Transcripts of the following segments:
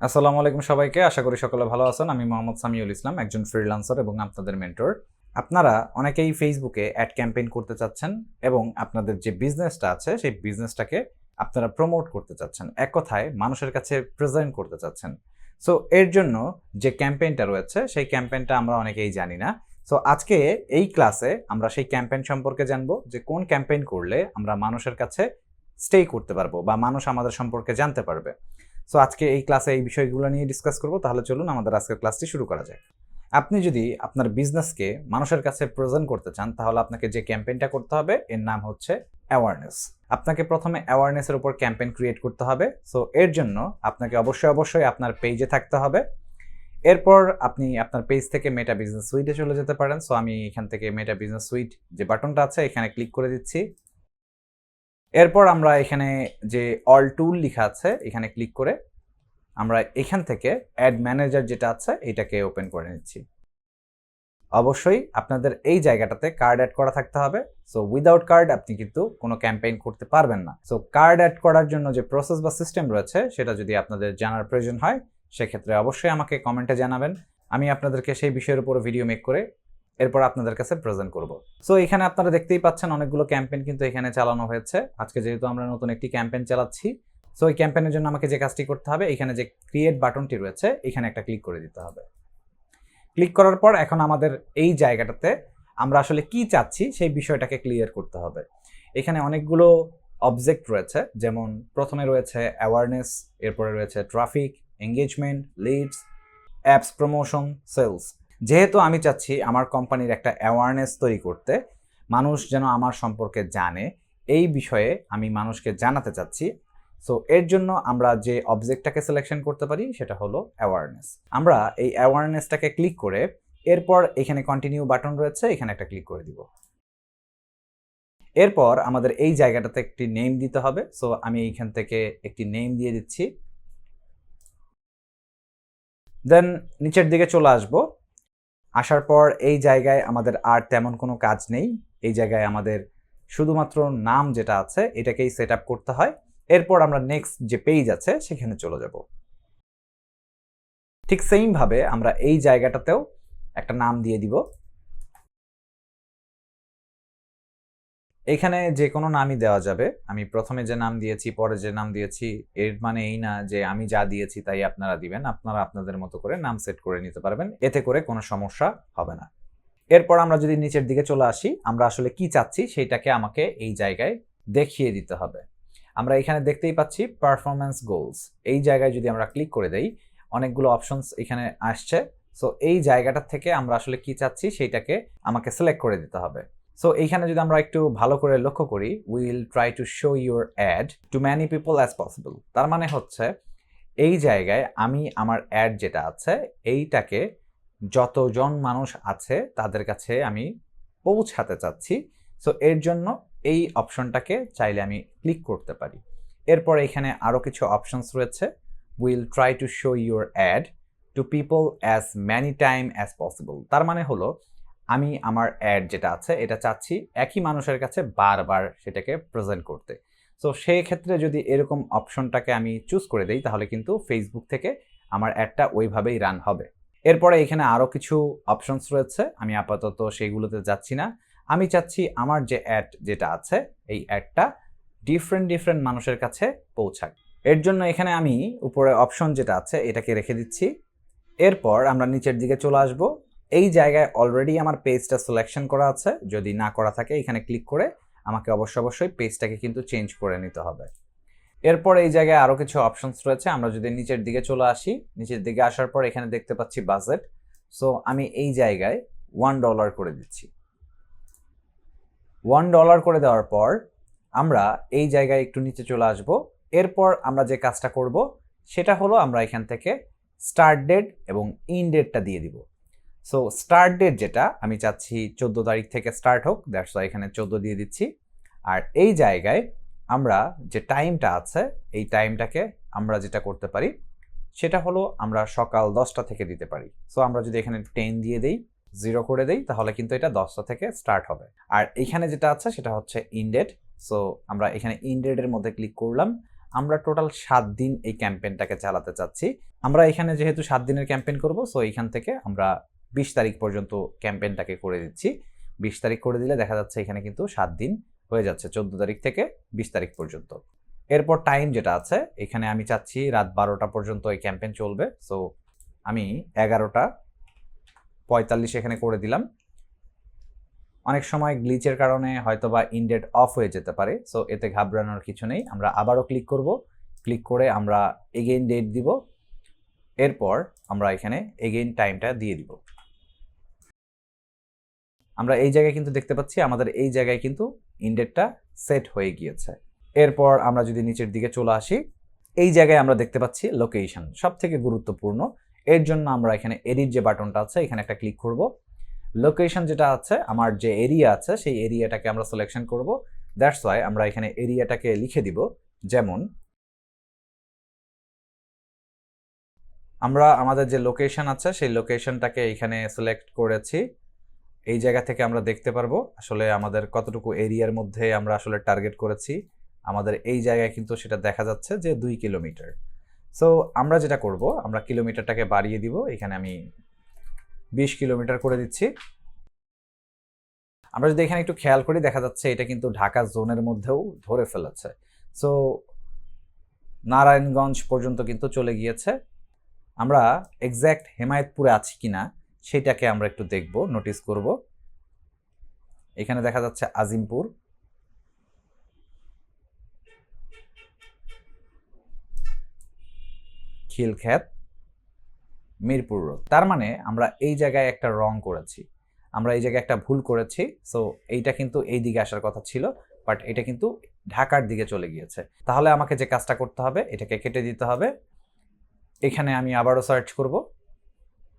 আসসালামু আলাইকুম সবাইকে। আশা করি সকলে ভালো আছেন। আমি মোহাম্মদ সামিউল ইসলাম, একজন ফ্রিল্যান্সার এবং আপনাদের মেন্টর আপনারা অনেকেই ফেসবুকে অ্যাড ক্যাম্পেইন করতে চাচ্ছেন এবং আপনাদের যে বিজনেসটা আছে, সেই বিজনেসটাকে আপনারা প্রমোট করতে চাচ্ছেন। এক কথায়, মানুষের কাছে প্রেজেন্ট করতে চাচ্ছেন। সো এর জন্য যে ক্যাম্পেইনটা রয়েছে, সেই ক্যাম্পেইনটা আমরা অনেকেই জানি না। সো আজকে এই ক্লাসে আমরা সেই ক্যাম্পেইন সম্পর্কে জানব যে কোন ক্যাম্পেইন করলে আমরা মানুষের কাছে স্টে করতে পারব বা মানুষ আমাদের সম্পর্কে জানতে পারবে। সো আজকে এই ক্লাসে এই বিষয়গুলো নিয়ে ডিসকাস করব। তাহলে চলুন আমাদের আজকের ক্লাসটি শুরু করা যায় আপনি যদি আপনার বিজনেসকে মানুষের কাছে প্রেজেন্ট করতে চান, তাহলে আপনাকে যে ক্যাম্পেইনটা করতে হবে, এর নাম হচ্ছে অ্যাওয়ারনেস আপনাকে প্রথমে অ্যাওয়ারনেসের উপর ক্যাম্পেইন ক্রিয়েট করতে হবে। সো এর জন্য আপনাকে অবশ্যই অবশ্যই আপনার পেজে থাকতে হবে। এরপর আপনি আপনার পেজ থেকে মেটা বিজনেস সুইটে চলে যেতে পারেন। সো আমি এখান থেকে মেটা বিজনেস সুইট যে বাটনটা আছে, এখানে ক্লিক করে দিচ্ছি। এরপর আমরা এখানে যে অল টুল লেখা আছে, এখানে ক্লিক করে আমরা এখান থেকে অ্যাড ম্যানেজার যেটা আছে, এটাকে ওপেন করে নিচ্ছি। অবশ্যই আপনাদের এই জায়গাটাতে কার্ড অ্যাড করা থাকতে হবে। সো উইদাউট কার্ড আপনি কিন্তু কোনো ক্যাম্পেইন করতে পারবেন না। সো কার্ড অ্যাড করার জন্য যে প্রসেস বা সিস্টেম রয়েছে, সেটা যদি আপনাদের জানার প্রয়োজন হয়, সেক্ষেত্রে অবশ্যই আমাকে কমেন্টে জানাবেন। আমি আপনাদেরকে সেই বিষয়ের উপর ভিডিও মেক করে এরপর আপনাদের কাছে প্রেজেন্ট করব। সো এখানে আপনারা দেখতেই পাচ্ছেন অনেকগুলো ক্যাম্পেইন কিন্তু এখানে চালানো হয়েছে। আজকে যেহেতু আমরা নতুন একটি ক্যাম্পেইন চালাচ্ছি সো এই ক্যাম্পেইনের জন্য আমাকে যে কাজটি করতে হবে, এখানে যে ক্রিয়েট বাটনটি রয়েছে, এখানে একটা ক্লিক করে দিতে হবে। ক্লিক করার পর এখন আমাদের এই জায়গাটাতে আমরা আসলে কি চাচ্ছি, সেই বিষয়টাকে ক্লিয়ার করতে হবে। এখানে অনেকগুলো অবজেক্ট রয়েছে, যেমন প্রথমে রয়েছে অ্যাওয়ারনেস এরপরে রয়েছে traffic engagement leads apps promotion sales যেহেতু আমি চাচ্ছি আমার কোম্পানির একটা অ্যাওয়ারনেস তৈরি করতে, মানুষ যেন আমার সম্পর্কে জানে, এই বিষয়ে আমি মানুষকে জানাতে চাচ্ছি। সো এর জন্য আমরা যে অবজেক্টটাকে সিলেকশন করতে পারি, সেটা হলো অ্যাওয়ারনেস আমরা এই অ্যাওয়ারনেসটাকে ক্লিক করে, এরপর এখানে কন্টিনিউ বাটন রয়েছে, এখানে একটা ক্লিক করে দিব। এরপর আমাদের এই জায়গাটাতে একটি নেম দিতে হবে। সো আমি এইখান থেকে একটি নেম দিয়ে দিচ্ছি। দেন নিচের দিকে চলে আসব। আসার পর এই জায়গায় আমাদের আর তেমন কোনো কাজ নেই। এই জায়গায় আমাদের শুধুমাত্র নাম যেটা আছে, এটাকেই সেট করতে হয়। এরপর আমরা নেক্সট যে পেজ আছে, সেখানে চলে যাব। ঠিক সেইমভাবে আমরা এই জায়গাটাতেও একটা নাম দিয়ে দিব। এখানে যে কোনো নামই দেওয়া যাবে। আমি প্রথমে যে নাম দিয়েছি, পরে যে নাম দিয়েছি, এর মানে এই না যে আমি যা দিয়েছি তাই আপনারা দিবেন। আপনারা আপনাদের মতো করে নাম সেট করে নিতে পারবেন। এতে করে কোনো সমস্যা হবে না। এরপর আমরা যদি নিচের দিকে চলে আসি, আমরা আসলে কি চাচ্ছি সেইটাকে আমাকে এই জায়গায় দেখিয়ে দিতে হবে। আমরা এখানে দেখতেই পাচ্ছি পারফরমেন্স গোলস এই জায়গায় যদি আমরা ক্লিক করে দেই, অনেকগুলো অপশনস এখানে আসছে। সো এই জায়গাটা থেকে আমরা আসলে কি চাচ্ছি সেইটাকে আমাকে সিলেক্ট করে দিতে হবে। সো এইখানে যদি আমরা একটু ভালো করে লক্ষ্য করি will try to show your ad to many people as possible তার মানে হচ্ছে, এই জায়গায় আমি আমার অ্যাড যেটা আছে, এইটাকে যতজন মানুষ আছে তাদের কাছে আমি পৌঁছাতে চাচ্ছি। সো এর জন্য এই অপশনটাকে চাইলে আমি ক্লিক করতে পারি। এরপর এখানে আরও কিছু অপশনস রয়েছে। Will try to show your ad to people as many time as possible তার মানে হলো আমি আমার অ্যাড যেটা আছে, এটা চাচ্ছি একই মানুষের কাছে বারবার সেটাকে প্রেজেন্ট করতে। সো সেই ক্ষেত্রে যদি এরকম অপশনটাকে আমি চুজ করে দিই, তাহলে কিন্তু ফেসবুক থেকে আমার অ্যাডটা ওইভাবেই রান হবে। এরপরে এখানে আরও কিছু অপশনস রয়েছে, আমি আপাতত সেইগুলোতে যাচ্ছি না। আমি চাচ্ছি আমার যে অ্যাড যেটা আছে, এই অ্যাডটা ডিফারেন্ট ডিফারেন্ট মানুষের কাছে পৌঁছাক। এর জন্য এখানে আমি উপরে অপশন যেটা আছে, এটাকে রেখে দিচ্ছি। এরপর আমরা নিচের দিকে চলে আসব। এই জায়গায় অলরেডি আমার পেজটা সিলেকশন করা আছে। যদি না করা থাকে, এখানে ক্লিক করে আমাকে অবশ্যই অবশ্যই পেজটাকে কিন্তু চেঞ্জ করে নিতে হবে। এরপর এই জায়গায় আরও কিছু অপশনস রয়েছে। আমরা যদি নিচের দিকে চলে আসি, নিচের দিকে আসার পর এখানে দেখতে পাচ্ছি বাজেট সো আমি এই জায়গায় ওয়ান ডলার করে দিচ্ছি। ওয়ান ডলার করে দেওয়ার পর আমরা এই জায়গায় একটু নিচে চলে আসব। এরপর আমরা যে কাজটা করব, সেটা হলো আমরা এখান থেকে স্টার্ট ডেট এবং ইন ডেটটা দিয়ে দিব। সো স্টার্ট ডেট যেটা, আমি চাচ্ছি চোদ্দ তারিখ থেকে স্টার্ট হোক দ্যাটস এখানে চোদ্দ দিয়ে দিচ্ছি। আর এই জায়গায় আমরা যে টাইমটা আছে, এই টাইমটাকে আমরা যেটা করতে পারি, সেটা হলো আমরা সকাল দশটা থেকে দিতে পারি। সো আমরা যদি এখানে টেন দিয়ে দিই জিরো করে দেই, তাহলে কিন্তু এটা দশটা থেকে স্টার্ট হবে। আর এখানে যেটা আছে, সেটা হচ্ছে ইনডেট সো আমরা এখানে ইনডেটের মধ্যে ক্লিক করলাম। আমরা টোটাল সাত দিন এই ক্যাম্পেইনটাকে চালাতে চাচ্ছি। আমরা এখানে যেহেতু সাত দিনের ক্যাম্পেইন করব সো এইখান থেকে আমরা বিশ তারিখ পর্যন্ত ক্যাম্পেইনটাকে করে দিচ্ছি। বিশ তারিখ করে দিলে দেখা যাচ্ছে এখানে কিন্তু সাত দিন হয়ে যাচ্ছে, চোদ্দ তারিখ থেকে বিশ তারিখ পর্যন্ত। এরপর টাইম যেটা আছে, এখানে আমি চাচ্ছি রাত বারোটা পর্যন্ত এই ক্যাম্পেইন চলবে। সো আমি এগারোটা পঁয়তাল্লিশ এখানে করে দিলাম। অনেক সময় গ্লিচের কারণে হয়তো বা ইনডেট অফ হয়ে যেতে পারে। সো এতে ঘাবড়ানোর কিছু নেই। আমরা আবারও ক্লিক করব। ক্লিক করে আমরা এগেইন ডেট দিব। এরপর আমরা এখানে এগেইন টাইমটা দিয়ে দিব। আমরা এই জায়গায় কিন্তু দেখতে পাচ্ছি, আমাদের এই জায়গায় কিন্তু ইনডেটটা সেট হয়ে গিয়েছে। এরপর আমরা যদি নিচের দিকে চলে আসি, এই জায়গায় আমরা দেখতে পাচ্ছি লোকেশন সব থেকে গুরুত্বপূর্ণ। এর জন্য আমরা এখানে এডিট যে বাটনটা আছে, এখানে একটা ক্লিক করব। লোকেশন যেটা আছে, আমার যে এরিয়া আছে, সেই এরিয়াটাকে আমরা সিলেকশন করব। দ্যাটস ওয়াই আমরা এখানে এরিয়াটাকে লিখে দিব, যেমন আমরা আমাদের যে লোকেশন আছে, সেই লোকেশনটাকে এখানে সিলেক্ট করেছি। এই জায়গা থেকে আমরা দেখতে পারব আসলে আমাদের কতটুকু এরিয়ার মধ্যে আমরা আসলে টার্গেট করেছি। আমাদের এই জায়গায় কিন্তু সেটা দেখা যাচ্ছে যে দুই কিলোমিটার। সো আমরা যেটা করব, আমরা কিলোমিটারটাকে বাড়িয়ে দিব। এখানে আমি বিশ কিলোমিটার করে দিচ্ছি। আমরা যদি এখানে একটু খেয়াল করি, দেখা যাচ্ছে এটা কিন্তু ঢাকা জোনের মধ্যেও ধরে ফেলেছে। সো নারায়ণগঞ্জ পর্যন্ত কিন্তু চলে গিয়েছে। আমরা এক্স্যাক্ট হেমায়তপুরে আছি কিনা সেটাকে আমরা একটু দেখব নোটিস করব। এখানে দেখা যাচ্ছে আজিমপুর। খিলখ্যাত মিরপুর রোড। তার মানে আমরা এই জায়গায় একটা রং করেছি। আমরা এই জায়গায় একটা ভুল করেছি। সো এইটা কিন্তু এই দিকে আসার কথা ছিল বাট এটা কিন্তু ঢাকার দিকে চলে গিয়েছে। তাহলে আমাকে যে কাজটা করতে হবে, এটাকে কেটে দিতে হবে। এখানে আমি আবারও সার্চ করব।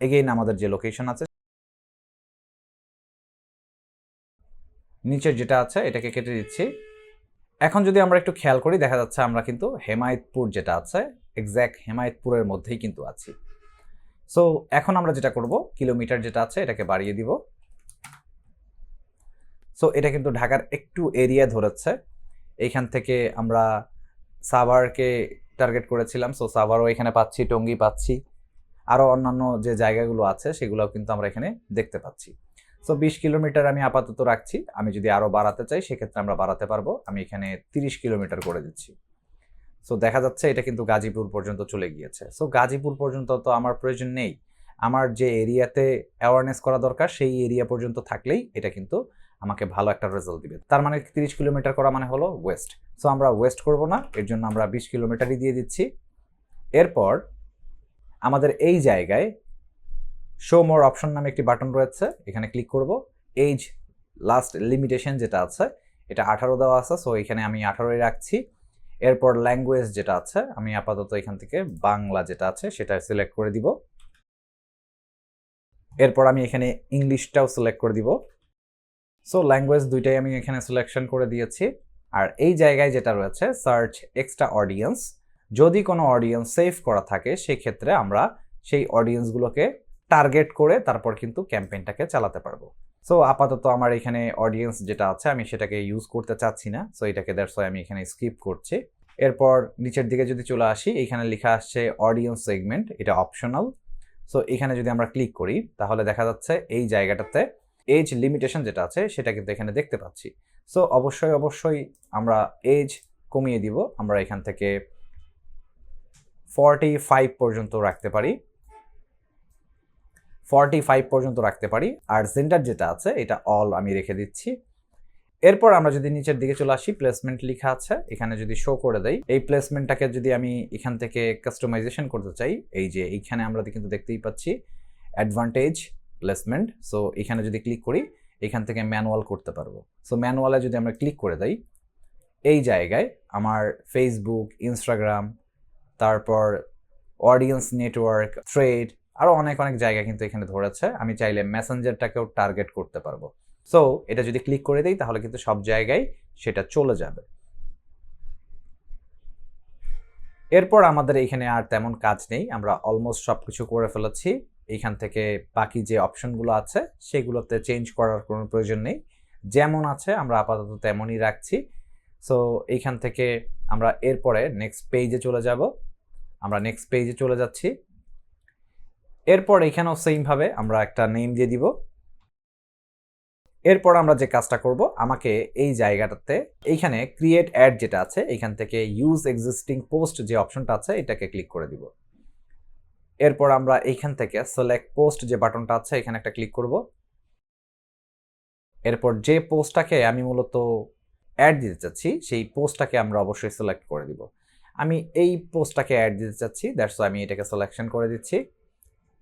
এগেইন আমাদের যে লোকেশন আছে, নিচের যেটা আছে, এটাকে কেটে দিচ্ছি। এখন যদি আমরা একটু খেয়াল করি, দেখা যাচ্ছে আমরা কিন্তু হেমায়তপুর যেটা আছে এক্স্যাক্ট হেমায়তপুরের মধ্যেই কিন্তু আছি। সো এখন আমরা যেটা করব, কিলোমিটার যেটা আছে, এটাকে বাড়িয়ে দিব। সো এটা কিন্তু ঢাকার একটু এরিয়া ধরেছে। এইখান থেকে আমরা সাভারকে টার্গেট করেছিলাম। সো সাভারও এখানে পাচ্ছি, টঙ্গি পাচ্ছি। আরও অন্যান্য যে জায়গাগুলো আছে, সেগুলোও কিন্তু আমরা এখানে দেখতে পাচ্ছি। সো বিশ কিলোমিটার আমি আপাতত রাখছি। আমি যদি আরও বাড়াতে চাই, সেক্ষেত্রে আমরা বাড়াতে পারব। আমি এখানে তিরিশ কিলোমিটার করে দিচ্ছি। সো দেখা যাচ্ছে এটা কিন্তু গাজীপুর পর্যন্ত চলে গিয়েছে। সো গাজীপুর পর্যন্ত তো আমার প্রয়োজন নেই। আমার যে এরিয়াতে অ্যাওয়ারনেস করা দরকার, সেই এরিয়া পর্যন্ত থাকলেই এটা কিন্তু আমাকে ভালো একটা রেজাল্ট দিবে। তার মানে তিরিশ কিলোমিটার করা মানে হলো ওয়েস্ট সো আমরা ওয়েস্ট করব না। এর জন্য আমরা বিশ কিলোমিটারই দিয়ে দিচ্ছি। এরপর আমাদের এই জায়গায় শো মোর অপশন নামে একটি বাটন রয়েছে, এখানে ক্লিক করব। এইজ লাস্ট লিমিটেশন যেটা আছে, এটা আঠারো দেওয়া আছে সো এখানে আমি আঠারোই রাখছি। এরপর ল্যাঙ্গুয়েজ যেটা আছে, আমি আপাতত এখান থেকে বাংলা যেটা আছে, সেটা সিলেক্ট করে দিব। এরপর আমি এখানে ইংলিশটাও সিলেক্ট করে দিব। সো ল্যাঙ্গুয়েজ দুইটাই আমি এখানে সিলেকশন করে দিয়েছি। আর এই জায়গায় যেটা রয়েছে সার্চ এক্সট্রা অডিয়েন্স যদি কোনো অডিয়েন্স সেভ করা থাকে, সেক্ষেত্রে আমরা সেই অডিয়েন্সগুলোকে টার্গেট করে তারপর কিন্তু ক্যাম্পেইনটাকে চালাতে পারব। সো আপাতত আমার এখানে অডিয়েন্স যেটা আছে, আমি সেটাকে ইউজ করতে চাচ্ছি না। সো এটাকে দ্যাটস ওয়াই আমি এখানে স্কিপ করছি। এরপর নিচের দিকে যদি চলে আসি, এখানে লেখা আসছে অডিয়েন্স সেগমেন্ট এটা অপশনাল সো এখানে যদি আমরা ক্লিক করি, তাহলে দেখা যাচ্ছে এই জায়গাটাতে এজ লিমিটেশন যেটা আছে, সেটা কিন্তু এখানে দেখতে পাচ্ছি। সো অবশ্যই অবশ্যই আমরা এজ কমিয়ে দিব। আমরা এখান থেকে ফর্টি ফাইভ পর্যন্ত রাখতে পারি। ফর্টি ফাইভ পর্যন্ত রাখতে পারি। আর সেন্টার যেটা আছে, এটা অল আমি রেখে দিচ্ছি। এরপর আমরা যদি নিচের দিকে চলে আসি প্লেসমেন্ট লেখা আছে। এখানে যদি শো করে দেই, এই প্লেসমেন্টটাকে যদি আমি এখান থেকে কাস্টমাইজেশন করতে চাই, এই যে এইখানে আমরা কিন্তু দেখতেই পাচ্ছি অ্যাডভান্টেজ প্লেসমেন্ট সো এখানে যদি ক্লিক করি, এখান থেকে ম্যানুয়াল করতে পারব। সো ম্যানুয়ালে যদি আমরা ক্লিক করে দেই, এই জায়গায় আমার ফেসবুক ইনস্টাগ্রাম তারপর অডিয়েন্স নেটওয়ার্ক ট্রেড আরও অনেক অনেক জায়গা কিন্তু এখানে ধরেছে। আমি চাইলে মেসেঞ্জারটাকেও টার্গেট করতে পারব। সো এটা যদি ক্লিক করে দিই, তাহলে কিন্তু সব জায়গায় সেটা চলে যাবে। এরপর আমাদের এখানে আর তেমন কাজ নেই। আমরা অলমোস্ট সব কিছু করে ফেলেছি। এইখান থেকে বাকি যে অপশনগুলো আছে, সেগুলোতে চেঞ্জ করার কোনো প্রয়োজন নেই। যেমন আছে, আমরা আপাতত তেমনই রাখছি। সো এইখান থেকে আমরা এরপরে নেক্সট পেজে চলে যাব। আমরা নেক্সট পেজে চলে যাচ্ছি। এরপর এখানেও সেমভাবে আমরা একটা নেম দিয়ে দিব। এরপর আমরা যে কাজটা করব, আমাকে এই জায়গাটাতে এইখানে ক্রিয়েট অ্যাড যেটা আছে, এখান থেকে ইউজ এক্সিস্টিং পোস্ট যে অপশনটা আছে, এটাকে ক্লিক করে দিব। এরপর আমরা এইখান থেকে সিলেক্ট পোস্ট যে বাটনটা আছে, এখানে একটা ক্লিক করব। এরপর যে পোস্টটাকে আমি মূলত অ্যাড দিতে চাচ্ছি, সেই পোস্টটাকে আমরা অবশ্যই সিলেক্ট করে দিব। আমি এই পোস্টটাকে অ্যাড দিতে চাচ্ছি দ্যাটস আমি এটাকে সিলেকশন করে দিচ্ছি।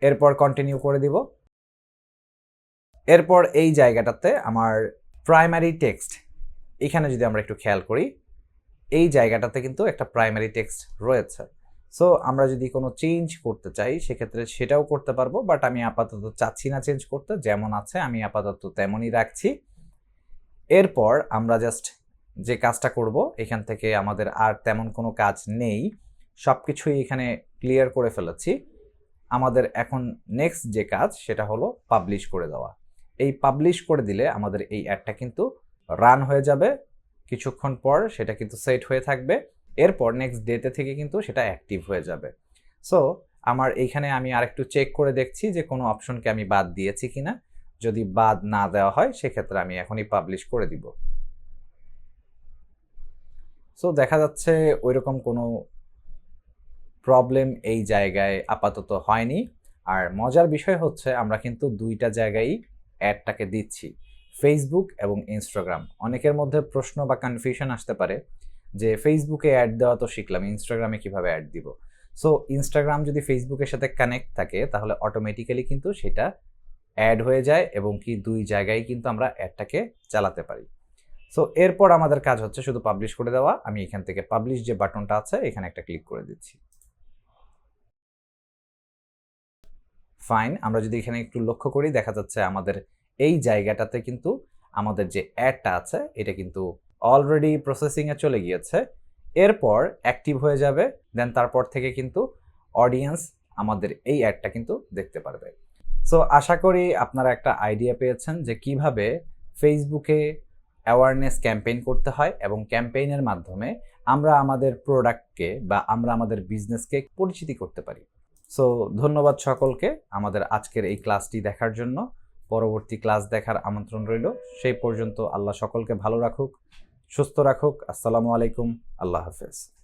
এরপর কন্টিনিউ করে দিব। এরপর এই জায়গাটাতে আমার প্রাইমারি টেক্সট এখানে যদি আমরা একটু খেয়াল করি, এই জায়গাটাতে কিন্তু একটা প্রাইমারি টেক্সট রয়েছে। সো আমরা যদি কোনো চেঞ্জ করতে চাই, সেক্ষেত্রে সেটাও করতে পারব বাট আমি আপাতত চাচ্ছি না চেঞ্জ করতে। যেমন আছে, আমি আপাতত তেমনই রাখছি। এরপর আমরা জাস্ট যে কাজটা করব, এখান থেকে আমাদের আর তেমন কোনো কাজ নেই। সব কিছুই এখানে ক্লিয়ার করে ফেলেছি। আমাদের এখন নেক্সট যে কাজ, সেটা হলো পাবলিশ করে দেওয়া। এই পাবলিশ করে দিলে আমাদের এই অ্যাডটা কিন্তু রান হয়ে যাবে। কিছুক্ষণ পর সেটা কিন্তু সেট হয়ে থাকবে। এরপর নেক্সট ডেতে থেকে কিন্তু সেটা অ্যাক্টিভ হয়ে যাবে। সো আমার এইখানে আমি আরেকটু চেক করে দেখছি যে কোনো অপশনকে আমি বাদ দিয়েছি কিনা। যদি বাদ না দেওয়া হয়, সেক্ষেত্রে আমি এখনই পাবলিশ করে দিব। সো দেখা যাচ্ছে ওইরকম কোনো প্রবলেম এই জায়গায় আপাতত হয়নি। আর মজার বিষয় হচ্ছে আমরা কিন্তু দুইটা জায়গায় অ্যাডটাকে দিচ্ছি ফেসবুক এবং ইনস্টাগ্রাম অনেকের মধ্যে প্রশ্ন বা কনফিউশন আসতে পারে যে ফেসবুকে অ্যাড দেওয়া তো শিখলাম ইনস্টাগ্রামে কীভাবে অ্যাড দিব? সো ইনস্টাগ্রাম যদি ফেসবুকের সাথে কানেক্ট থাকে, তাহলে অটোমেটিক্যালি কিন্তু সেটা অ্যাড হয়ে যায় এবং কি দুই জায়গায় কিন্তু আমরা অ্যাডটাকে চালাতে পারি। সো এরপর আমাদের কাজ হচ্ছে শুধু পাবলিশ করে দেওয়া। আমি এখান থেকে পাবলিশ যে বাটনটা আছে, এখানে একটা ক্লিক করে দিচ্ছি। ফাইন আমরা যদি এখানে একটু লক্ষ্য করি, দেখা যাচ্ছে আমাদের এই জায়গাটাতে কিন্তু আমাদের যে অ্যাডটা আছে, এটা কিন্তু অলরেডি প্রসেসিংয়ে চলে গিয়েছে। এরপর অ্যাক্টিভ হয়ে যাবে দেন তারপর থেকে কিন্তু অডিয়েন্স আমাদের এই অ্যাডটা কিন্তু দেখতে পারবে। সো আশা করি আপনারা একটা আইডিয়া পেয়েছেন যে কীভাবে ফেসবুকে অ্যাওয়ারনেস ক্যাম্পেইন করতে হয় এবং ক্যাম্পেইনের মাধ্যমে আমরা আমাদের প্রোডাক্টকে বা আমরা আমাদের বিজনেসকে পরিচিতি করতে পারি। সো ধন্যবাদ সকলকে আমাদের আজকের এই ক্লাসটি দেখার জন্য। পরবর্তী ক্লাস দেখার আমন্ত্রণ রইল। সেই পর্যন্ত আল্লাহ সকলকে ভালো রাখুক, সুস্থ রাখুক। আসসালামু আলাইকুম। আল্লাহ হাফেজ।